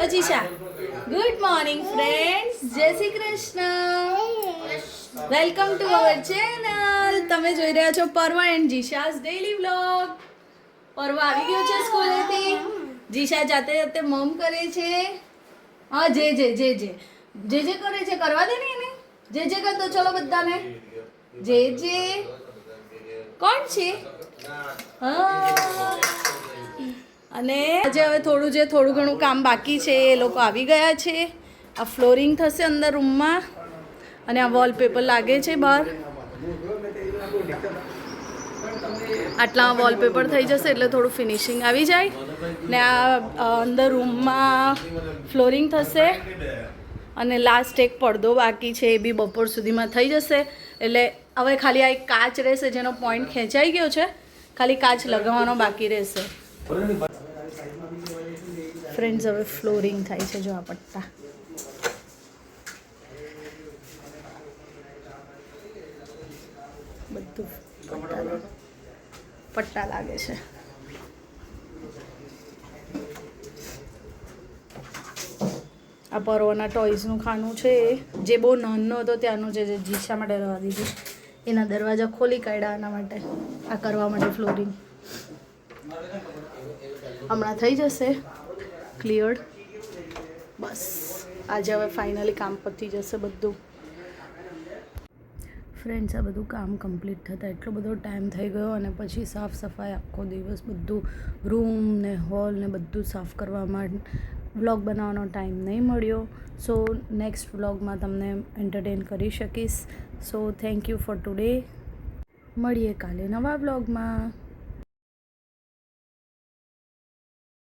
અજીશા good morning friends Jai Shri Krishna. Welcome to our channel તમે જોઈ રહ્યા છો પરવા એન્ડ જીશાસ ડેઈલી વ્લોગ પરવા આવી ગયો છે સ્કૂલેથી. જીશા જાતે જાતે મમ કરે છે. હા, જે જે જે જે. જે જે કરે છે, કરવા દે ને એને? જે જે કરતો ચલો બધાને. જે જે. કોણ છે? હા. અને આજે હવે થોડું જે થોડું ઘણું કામ બાકી છે, એ લોકો આવી ગયા છે. આ ફ્લોરિંગ થશે અંદર રૂમમાં અને આ વોલપેપર લાગે છે બહાર. આટલા વોલપેપર થઈ જશે એટલે થોડું ફિનિશિંગ આવી જાય. ને આ અંદર રૂમમાં ફ્લોરિંગ થશે. અને લાસ્ટ એક પડદો બાકી છે, એ બી બપોર સુધીમાં થઈ જશે. એટલે હવે ખાલી આ એક કાચ રહેશે, જેનો પોઈન્ટ ખેંચાઈ ગયો છે. ખાલી કાચ લગાવવાનો બાકી રહેશે. ફ્રેન્ડ્સ હવે ફ્લોરિંગ થાય છે જો આ પટ્ટા. બધું પટ્ટા લાગે- પટ્ટા લાગે છે. આ પર્વના ટોયઝનું ખાનું છે એ. જે બહુ નાનો હતો ત્યાંનું જે જે જીશા માટે રહેવા દીધું. એના દરવાજા ખોલી કાઢ્યા એના માટે. આ કરવા માટે ફ્લોરિંગ હમણાં થઈ જશે. ક્લિયર્ડ બસ. આજે હવે ફાઇનલી કામ પતી જશે બધું. ફ્રેન્ડ્સ આ બધું કામ કમ્પ્લીટ થતાં એટલો બધો ટાઈમ થઈ ગયો અને પછી સાફ સફાઈ આખો દિવસ બધું રૂમ ને હોલ ને બધું સાફ કરવામાં વ્લોગ બનાવવાનો ટાઈમ નહીં મળ્યો. સો નેક્સ્ટ વ્લોગમાં તમને એન્ટરટેન કરી શકીશ. So thank you for today મળીએ કાલે નવા વ્લોગમાં